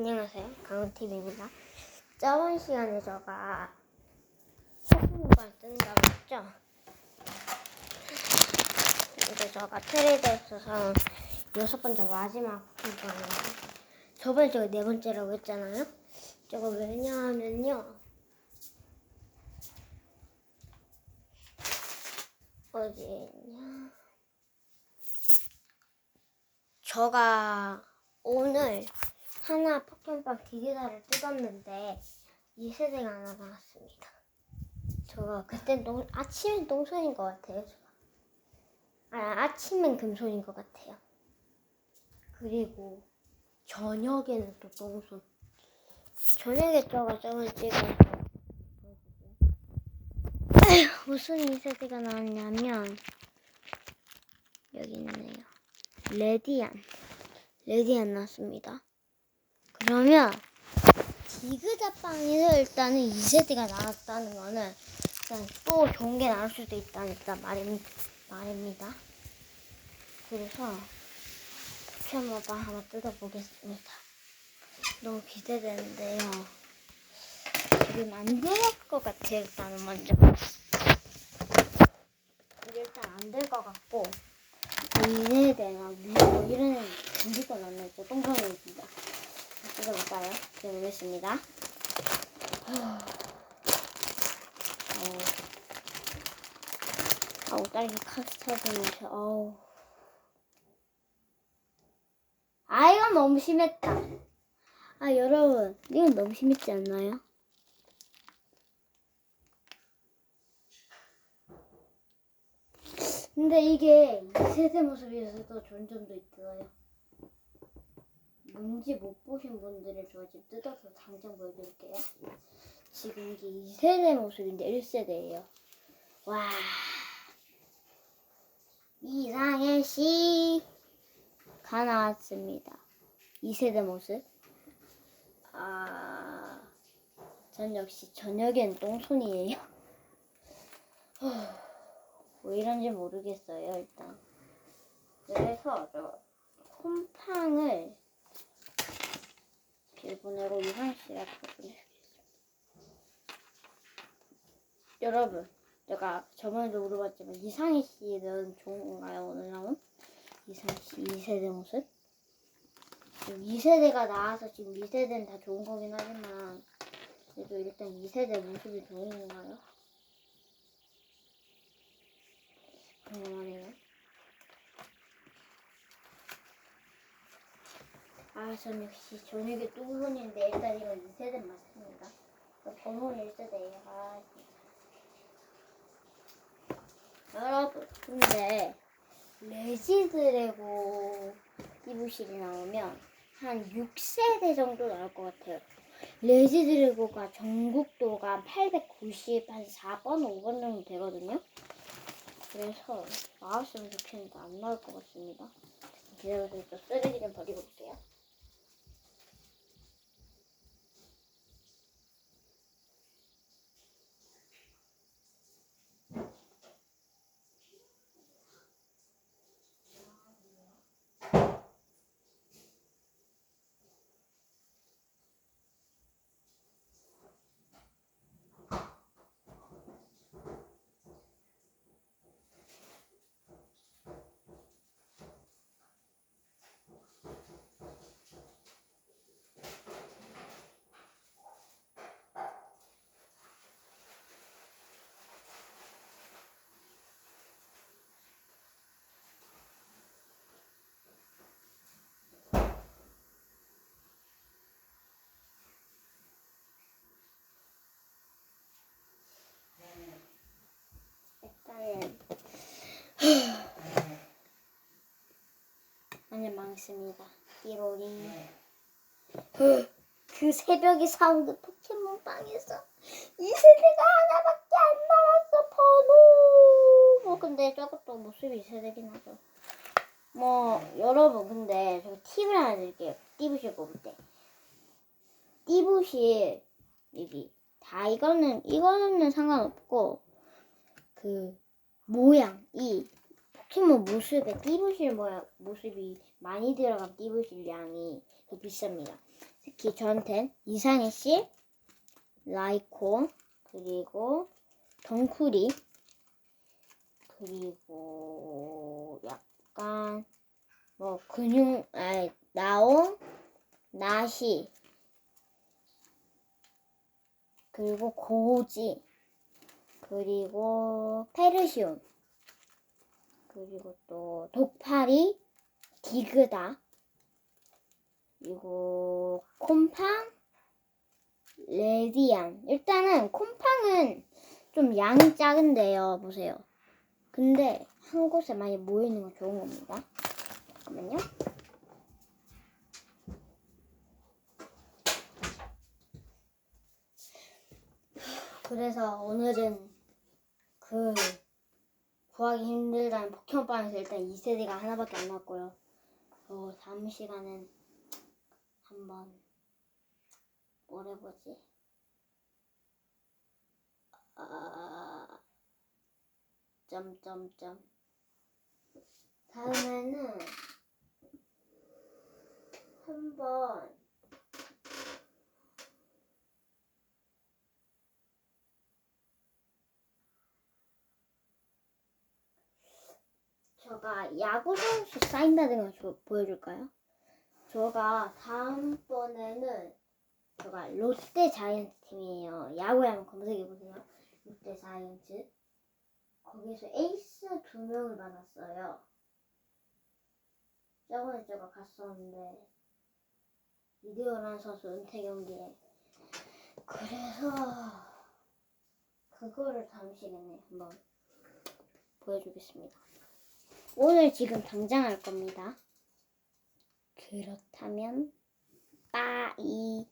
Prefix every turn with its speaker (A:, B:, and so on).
A: 안녕하세요. 강은TV입니다. 저번 시간에 제가 소금빵 뜬다고 했죠? 이제 제가 트레이더에서 사온 여섯 번째 마지막 소금빵이에요. 저번에 제가 네 번째라고 했잖아요? 저거 왜냐하면요. 어디 있냐? 저가 오늘 하나 포켓몬빵 기계사를 뜯었는데 이 세대가 하나 나왔습니다. 저가 그땐 똥, 아침엔 똥손인 것 같아요. 저가. 아, 아침엔 금손인 것 같아요. 그리고 저녁에는 또 똥손. 저녁에 저가 저걸 찍어서 무슨 이 세대가 나왔냐면 여기 있네요. 레디안. 레디안 나왔습니다. 그러면 디그자빵에서 일단은 2세대가 나왔다는 거는 일단 또 좋은 게 나올 수도 있다는 일단 말입, 말입니다. 그래서 포켓몬빵 한번 뜯어보겠습니다. 너무 기대되는데요. 지금 안 될 것 같아요. 일단은 먼저. 이게 일단 안 될 것 같고 이세대나 뭐 이런 애는 무조건 안 나죠. 똥손입니다. 뜯어볼까요? 뜯어보겠습니다. 아우, 아우 딸기 카스터드 맛이, 아우. 아, 이건 너무 심했다. 아, 여러분, 이건 너무 심했지 않나요? 근데 이게 2세대 모습에서도 좋은 점도 있어요. 뭔지 못 보신 분들을 제가 지금 뜯어서 당장 보여드릴게요. 지금 이게 2세대 모습인데 1세대예요. 와. 이상해 씨가 나왔습니다. 2세대 모습. 아, 전 역시 저녁엔 똥손이에요. 왜 이런지 모르겠어요, 일단. 그래서 저 콤팡을 일본어로 유한 씨라고 보내주겠습니다. 여러분, 제가 저번에도 물어봤지만 이상희 씨는 좋은 건가요? 오늘 나온 이상희 씨 2세대 모습? 지금 2세대가 나와서 지금 2세대는 다 좋은 거긴 하지만 그래도 일단 2세대 모습이 좋은 건가요? 궁금하네요. 아, 전 역시 저녁에 뚜분인데 일단 이건 2세대 맞습니다. 번호는 1세대예요. 아, 진짜. 여러분, 근데 레지드래고 이부실이 나오면 한 6세대 정도 나올 것 같아요. 레지드래고가 전국도가 890, 한 4번, 5번 정도 되거든요. 그래서 나왔으면 좋겠는데 안 나올 것 같습니다. 기다려서 일단 쓰레기 좀 버리고 올게요. 일단은 망했습니다. 띠로리. 그 새벽에 사온 그 포켓몬 빵에서 이 세대가 하나밖에 안 나왔어 번호! 뭐 근데 저것도 모습이 이 세대긴 하죠. 뭐 여러분 근데 저 팁을 하나 드릴게요. 띠부실 뽑을 때. 띠부실 여기. 다 이거는 이거는 상관없고 그 모양. 이 포켓몬 모습에 띠부실 모양 모습이 많이 들어간 더 비쌉니다. 특히 저한텐 이상희 씨, 라이코, 그리고 덩쿠리, 그리고 약간 뭐 근육, 아니 나온, 나시, 그리고 고지, 그리고 페르시움, 그리고 또 독파리, 디그다, 그리고 콤팡, 레디안. 일단은 콤팡은 좀 양이 작은데요. 보세요. 근데 한 곳에 많이 모이는 건 좋은 겁니다. 잠깐만요. 그래서 오늘은 그 구하기 힘들다는 포켓몬빵에서 일단 2세대가 하나밖에 안 나왔고요. 어, 다음 시간엔 한번 뭘 해보지? 아, 점점점. 다음에는 한번 제가 야구 선수 사인 받은 거 줘- 보여줄까요? 제가 다음번에는 제가 롯데 자이언츠 팀이에요. 야구에 한번 검색해 보세요. 롯데 자이언츠. 거기서 에이스 두 명을 받았어요. 저번에 제가 갔었는데 이대호라는 선수 은퇴 경기에 그래서 그거를 다음 시간에 한번 보여주겠습니다. 오늘 지금 당장 할 겁니다. 그렇다면 빠이